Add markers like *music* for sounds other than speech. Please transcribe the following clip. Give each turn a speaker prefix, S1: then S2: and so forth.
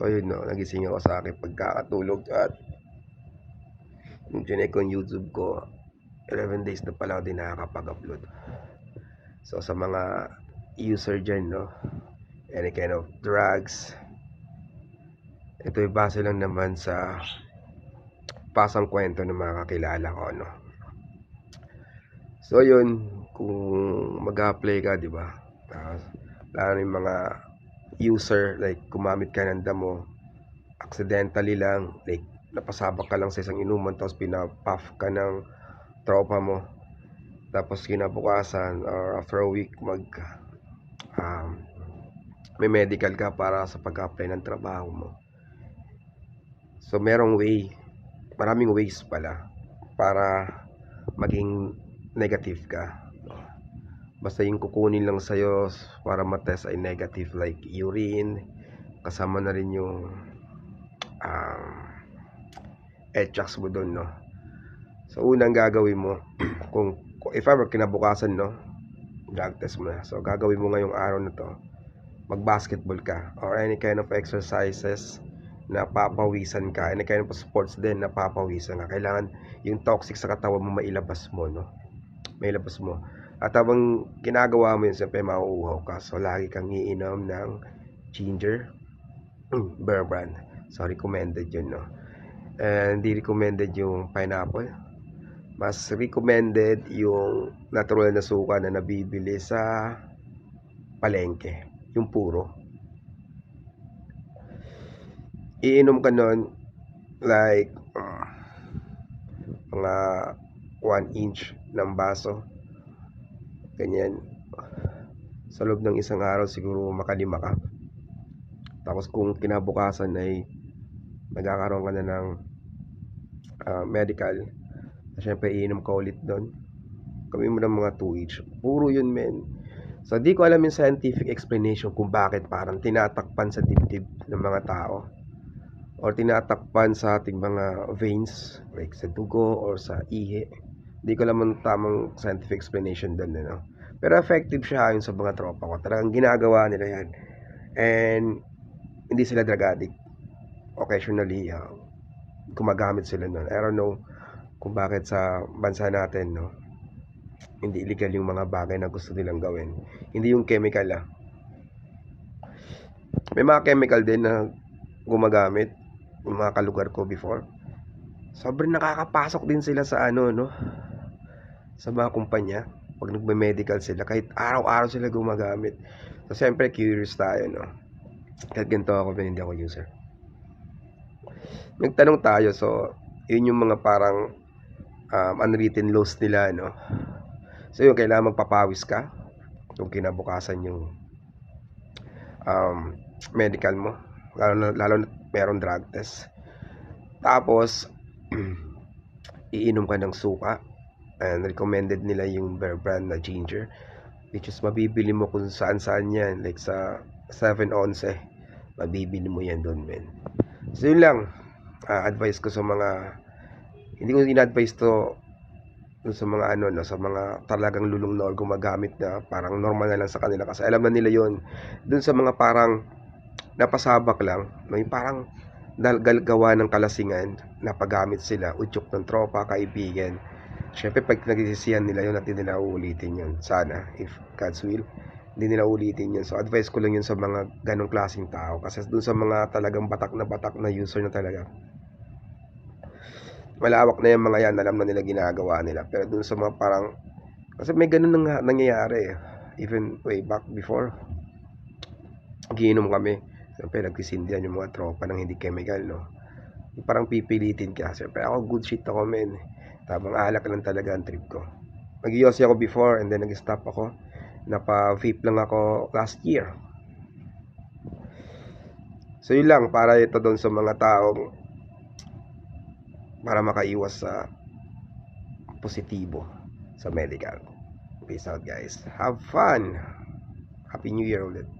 S1: So ayun no, nagising ako sa akin pagkakatulog at yung chinek ko YouTube ko 11 days na pala ako din nakakapag-upload. So sa mga user dyan no, any kind of drugs, ito ay base lang naman sa pasang kwento ng mga kakilala ko no. So yun, kung mag-apply ka, di ba? Tapos, lalo yung mga user, like gumamit ka ng damo, accidentally lang, like napasabak ka lang sa isang inuman, tapos pinapuff ka ng tropa mo. Tapos kinabukasan, or after a week, mag, um, may medical ka para sa pag-apply ng trabaho mo. So, merong way, maraming ways pala para maging negative ka. Basta yung kukunin lang sa'yo para matest ay negative like urine, kasama na rin yung um, etchaks mo doon, no? So, unang gagawin mo, *clears throat* kung, if ever kinabukasan, no? Drug test mo na. So, gagawin mo ngayong araw na to, mag-basketball ka or any kind of exercises na papawisan ka, any kind of sports din na papawisan ka. Kailangan yung toxic sa katawan mo mailabas mo, no? Mailabas mo. At habang ginagawa mo yun, siyempre mauuhaw ka. So, lagi kang iinom ng ginger, bear brand. So, recommended yun, no? And hindi recommended yung pineapple. Mas recommended yung natural na suka na nabibili sa palengke. Yung puro. Iinom ka nun like uh, mga 1 inch ng baso ganyan. Sa loob ng isang araw siguro makalima ka. Tapos kung kinabukasan ay magkakaroon ka na ng uh, medical syempre iinom ka ulit doon. Kami mo ng mga 2 each puro yun men. So di ko alam yung scientific explanation kung bakit parang tinatakpan sa dibdib ng mga tao. Or tinatakpan sa ating mga veins like sa dugo or sa ihi Hindi ko alam ang tamang scientific explanation doon, no? Pero effective siya ayon sa mga tropa ko. Talagang ginagawa nila yan. And hindi sila drug addict. Occasionally, uh, gumagamit sila nun. I don't know kung bakit sa bansa natin, no? Hindi illegal yung mga bagay na gusto nilang gawin. Hindi yung chemical, ah. May mga chemical din na gumagamit yung mga kalugar ko before. Sobrang nakakapasok din sila sa ano, no? Sa mga kumpanya. Pag nagme-medical sila, kahit araw-araw sila gumagamit. So, siyempre, curious tayo, no? Kahit ganito ako, pero hindi ako user. Nagtanong tayo, so, yun yung mga parang um, unwritten laws nila, no? So, yun, kailangan magpapawis ka kung kinabukasan yung um, medical mo. Lalo lalo na meron drug test. Tapos, *clears throat* iinom ka ng suka. And recommended nila yung Bear Brand na ginger. Which is mabibili mo kung saan saan yan. Like sa 7-11. Mabibili mo yan doon, men. So, yun lang. Uh, advice ko sa mga hindi ko in-advise to sa mga ano no, sa mga talagang lulong na or gumagamit na parang normal na lang sa kanila kasi alam na nila yon dun sa mga parang napasabak lang no, yung parang gawa ng kalasingan napagamit sila udyok ng tropa kaibigan syempre pag nagsisiyan nila yun at hindi nila uulitin yun sana if God's will hindi nila ulitin yun so advice ko lang yun sa mga ganong klaseng tao kasi dun sa mga talagang batak na batak na user na talaga malawak na yung mga yan, alam na nila ginagawa nila. Pero dun sa mga parang, kasi may ganun nang, nangyayari. Even way back before, giinom kami. Siyempre, nagsisindihan yung mga tropa ng hindi chemical, no? Parang pipilitin ka. Siyempre, ako good shit ako, men. Tabang alak lang talaga ang trip ko. nag ako before and then nag-stop ako. Napa-vape lang ako last year. So yun lang, para ito doon sa mga taong para makaiwas sa positibo sa medical. Peace out guys. Have fun. Happy New Year ulit.